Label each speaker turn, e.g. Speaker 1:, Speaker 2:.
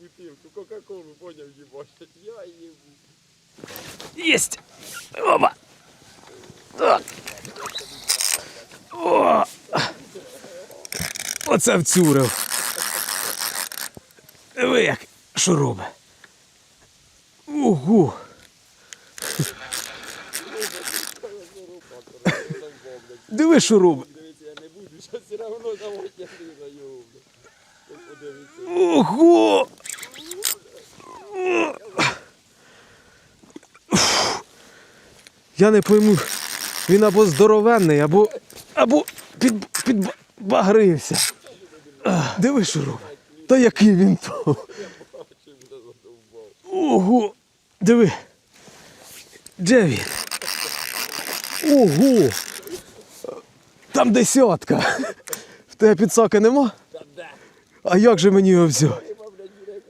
Speaker 1: бутилку, Кока-Колу, поняв, їбать. Я їбу.
Speaker 2: Єсть! Опа! Так. О! Оце вцюрив. Ви як що робить? Ого! Диви, що робить.
Speaker 1: Дивіться, я не буду, що все одно давай я різаю.
Speaker 2: Ого! Я не пойму, він або здоровенний, або, або під, підбагрився. Диви, що робить. Та який він то. Ого! Диви. Де він? Ого! Там десятка. В тебе підсаки нема? А як же мені його взяти?